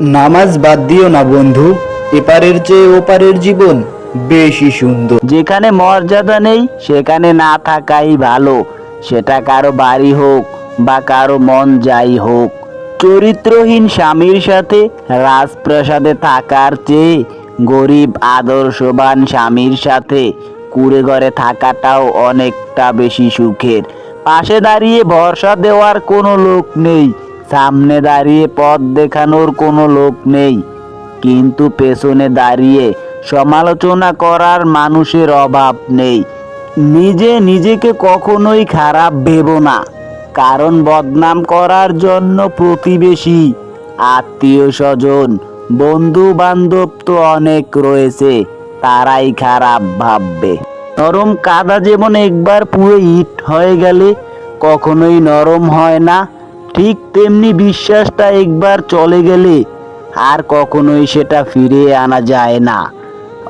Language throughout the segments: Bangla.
নামাজ বাদ দিও না বন্ধু, এপারের চেয়ে ওপারের জীবন বেশি সুন্দর। যেখানে মর্যাদা নেই, সেখানে না থাকাই ভালো। সেটা কারও বাড়ি হোক বা কারও মন যাই হোক। চরিত্রহীন স্বামীর সাথে রাজপ্রাসাদে থাকার চেয়ে গরিব, আদর্শবান স্বামীর সাথে কুড়ে ঘরে থাকাটাও অনেকটা বেশি সুখের। পাশে দাঁড়িয়ে ভরসা দেওয়ার কোনো লোক নেই। সামনে দাঁড়িয়ে পথ দেখানোর কোনো লোক নেই। কিন্তু পেছনে দাঁড়িয়ে সমালোচনা করার মানুষের অভাব নেই। নিজে নিজেকে কখনোই খারাপ ভেবো না। কারণ বদনাম করার জন্য প্রতিবেশী আত্মীয় স্বজন বন্ধু বান্ধব তো অনেক রয়েছে, তারাই খারাপ ভাববে। নরম কাদা যেমন একবার পুরো ইট হয়ে গেলে কখনোই নরম হয় না। ঠিক তেমনি বিশ্বাসটা একবার চলে গেলে আর কখনোই সেটা ফিরিয়ে আনা যায় না।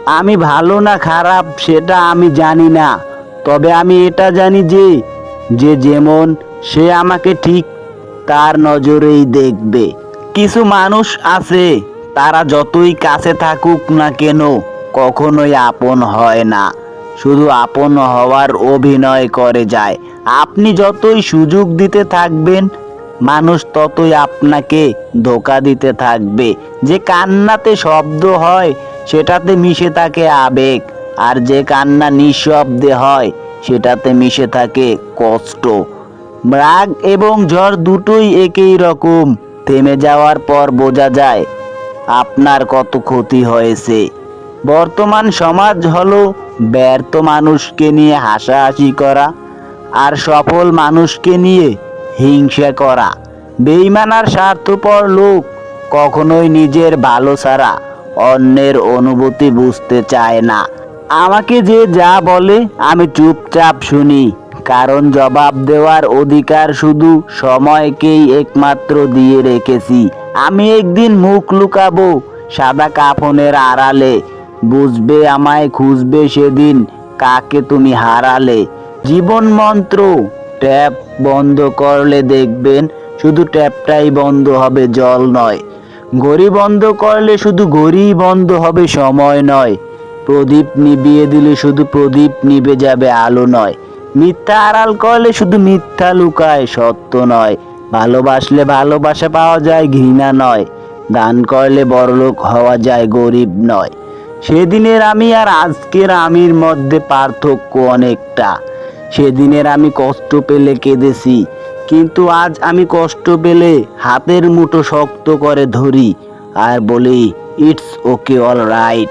আমি ভালো না খারাপ সেটা আমি জানি না। তবে আমি এটা জানি যে যে যেমন সে আমাকে ঠিক তার নজরেই দেখবে। কিছু মানুষ আছে, তারা যতই কাছে থাকুক না কেন কখনোই আপন হয় না। শুধু আপন হওয়ার অভিনয় করে যায়। আপনি যতই সুযোগ দিতে থাকবেন মানুষ ততই আপনাকে ধোকা দিতে থাকবে। যে কান্নাতে শব্দ হয়, সেটাতে মিশে থাকে আবেগ। আর যে কান্না নিঃশব্দে হয়, সেটাতে মিশে থাকে কষ্ট। রাগ এবং ঝড় দুটোই একই রকম। থেমে যাওয়ার পর বোঝা যায়, আপনার কত ক্ষতি হয়েছে। বর্তমান সমাজ হলো ব্যর্থ মানুষকে নিয়ে হাসাহাসি করা আর সফল মানুষকে নিয়ে হিংসা করা। বেইমান আর স্বার্থপর লোক কখনোই নিজের ভালো ছাড়া অন্যের অনুভূতি বুঝতে চায় না। আমাকে যে যা বলে আমি চুপচাপ শুনি, কারণ জবাব দেওয়ার অধিকার শুধু সময়কেই একমাত্র দিয়ে রেখেছি। আমি একদিন মুখ লুকাবো সাদা কাফনের আড়ালে, বুঝবে আমায় খুঁজবে সেদিন কাকে তুমি হারালে। জীবন মন্ত্র ট্যাপ বন্ধ করলে দেখবেন শুধু ট্যাপটাই বন্ধ হবে, জল নয়। ঘড়ি বন্ধ করলে শুধু ঘড়ি বন্ধ হবে, সময় নয়। প্রদীপ নিভিয়ে দিলে শুধু প্রদীপ নিভে যাবে, আলো নয়। মিথ্যা আড়াল করলে শুধু মিথ্যা লুকায়, সত্য নয়। ভালোবাসলে ভালোবাসা পাওয়া যায়, ঘৃণা নয়। দান করলে বড়লোক হওয়া যায়, গরিব নয়। সেদিনের আমি আর আজকের আমির মধ্যে পার্থক্য অনেকটা। সেদিনের আমি কষ্ট পেলে কেঁদেছি। কিন্তু আজ আমি কষ্ট পেলে হাতের মুঠো শক্ত করে ধরি। আর বলি ইটস ওকে অল রাইট